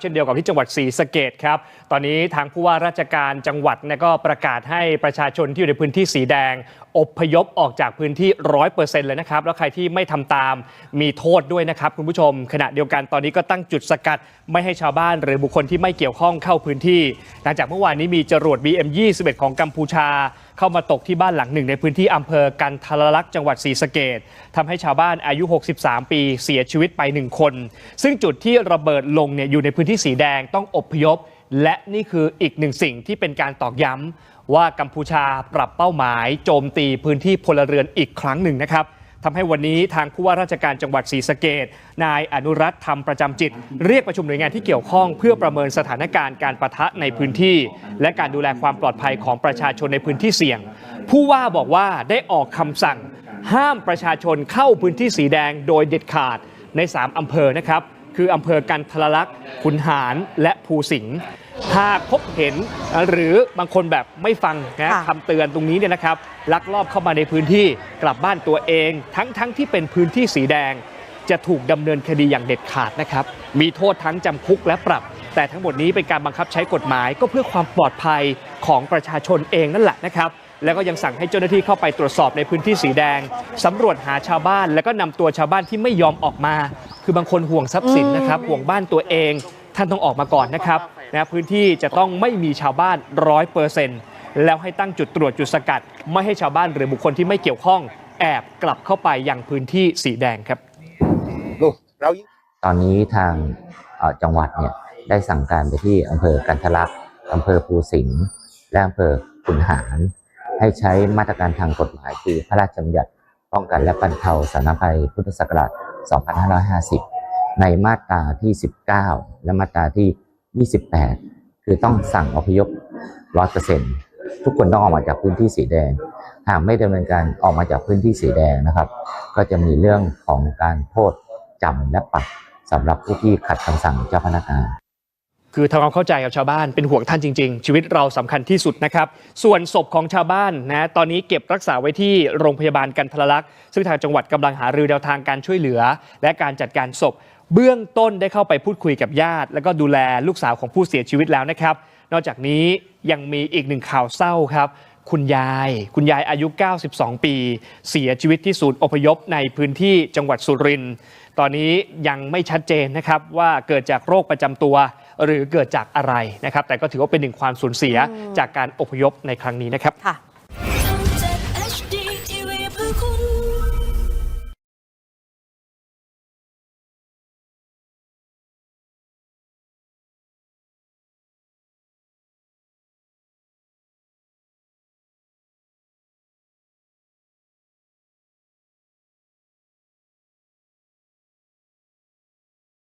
เช่นเดียวกับที่จังหวัดศรีสะเกดครับ ตอนนี้ทางผู้ว่าราชการจังหวัดเนี่ยก็ประกาศให้ประชาชนที่อยู่ในพื้นที่สีแดงอพยพออกจากพื้นที่ร้อยเปอร์เซ็นต์เลยนะครับ แล้วใครที่ไม่ทำตามมีโทษด้วยนะครับ คุณผู้ชม ขณะเดียวกันตอนนี้ก็ตั้งจุดสกัด ไม่ให้ชาวบ้านหรือบุคคลที่ไม่เกี่ยวข้องเข้าพื้นที่ หลังจากเมื่อวานนี้มีจรวด BM21 ของกัมพูชา เข้ามาตกที่บ้านหลังหนึ่งในพื้นที่อำเภอกันทรลักษณ์จังหวัดศรีสะเกดทำให้ชาวบ้านอายุ 63 ปีเสียชีวิตไป 1 คน ซึ่งจุดที่ระเบิดลงเนี่ยอยู่ในพื้นที่สีแดงต้องอพยพ และนี่คืออีกหนึ่งสิ่งที่เป็นการตอกย้ำว่ากัมพูชาปรับเป้าหมาย โจมตีพื้นที่พลเรือนอีกครั้งหนึ่งนะครับ ทำให้วันนี้ทางผู้ว่าราชการจังหวัดศรีสะเกดนายอนุรัตน์ธรรมประจำจิต เรียกประชุมหน่วยงานที่เกี่ยวข้อง เพื่อประเมินสถานการณ์การประทะในพื้นที่ และการดูแลความปลอดภัยของประชาชนในพื้นที่เสี่ยง ผู้ว่าบอกว่าได้ออกคำสั่ง ห้ามประชาชนเข้าพื้นที่สีแดงโดยเด็ดขาดใน 3 อำเภอนะครับ คืออำเภอกันทรลักษณ์ขุนหาร และภูสิงห์ หากพบเห็นหรือบางคนแบบไม่ฟังนะค่ะคำเตือนตรงนี้เนี่ยนะครับลักลอบเข้ามาในพื้นที่กลับบ้านตัวเอง ทั้งทั้งที่เป็นพื้นที่สีแดง จะถูกดำเนินคดีอย่างเด็ดขาดนะครับ มีโทษทั้งจำคุกและปรับ แต่ทั้งหมดนี้เป็นการบังคับใช้กฎหมายก็เพื่อความปลอดภัยของประชาชนเองนั่นแหละนะครับแล้วก็ยังสั่งให้เจ้าหน้าที่เข้าไปตรวจสอบในพื้นที่สีแดงสำรวจหาชาวบ้าน แล้วก็นำตัวชาวบ้านที่ไม่ยอมออกมา คือบางคนห่วงทรัพย์สินนะครับห่วงบ้านตัวเอง ท่านต้องออกมาก่อนนะครับนะพื้นที่จะต้องไม่มีชาวบ้านร้อยเปอร์เซ็นต์แล้วให้ตั้งจุดตรวจจุดสกัด ไม่ให้ชาวบ้านหรือบุคคลที่ไม่เกี่ยวข้อง แอบกลับเข้าไปยังพื้นที่สีแดงครับลูกเรายิ่งตอนนี้ทางเอ่อจังหวัดเนี่ยได้สั่งการไปที่อำเภอกันทะลักอำเภอภูสิงห์และอำเภอขุนหารให้ใช้มาตรการทางกฎหมายคือพระราชบัญญัติป้องกันและบรรเทาสาธารณภัยพุทธศักราช 2550 ในมาตราที่ 19 และมาตราที่ 28 คือต้องสั่งอพยพ100%ทุกคนต้องออกมาจากพื้นที่สีแดง หากไม่ดำเนินการออกมาจากพื้นที่สีแดงนะครับ ก็จะมีเรื่องของการโทษจำและปรับสำหรับผู้ที่ขัดคำสั่งเจ้าพนักงานคือทำความเข้าใจกับชาวบ้านเป็นห่วงท่านจริง ๆ ชีวิตเราสำคัญที่สุดนะครับ ส่วนศพของชาวบ้านนะตอนนี้เก็บรักษาไว้ที่โรงพยาบาลกันทรลักษณ์ซึ่งทางจังหวัดกำลังหารือแนวทางการช่วยเหลือ และการจัดการศพ เบื้องต้นได้เข้าไปพูดคุยกับญาติ แล้วก็ดูแลลูกสาวของผู้เสียชีวิตแล้วนะครับ นอกจากนี้ยังมีอีกหนึ่งข่าวเศร้าครับคุณยาย คุณยายอายุ 92 ปี เสียชีวิตที่ศูนย์อพยพในพื้นที่จังหวัดสุรินทร์ ตอนนี้ยังไม่ชัดเจนนะครับว่าเกิดจากโรคประจำตัว หรือเกิดจากอะไรนะครับ แต่ก็ถือว่าเป็นหนึ่งความสูญเสียจากการอพยพในครั้งนี้นะครับค่ะ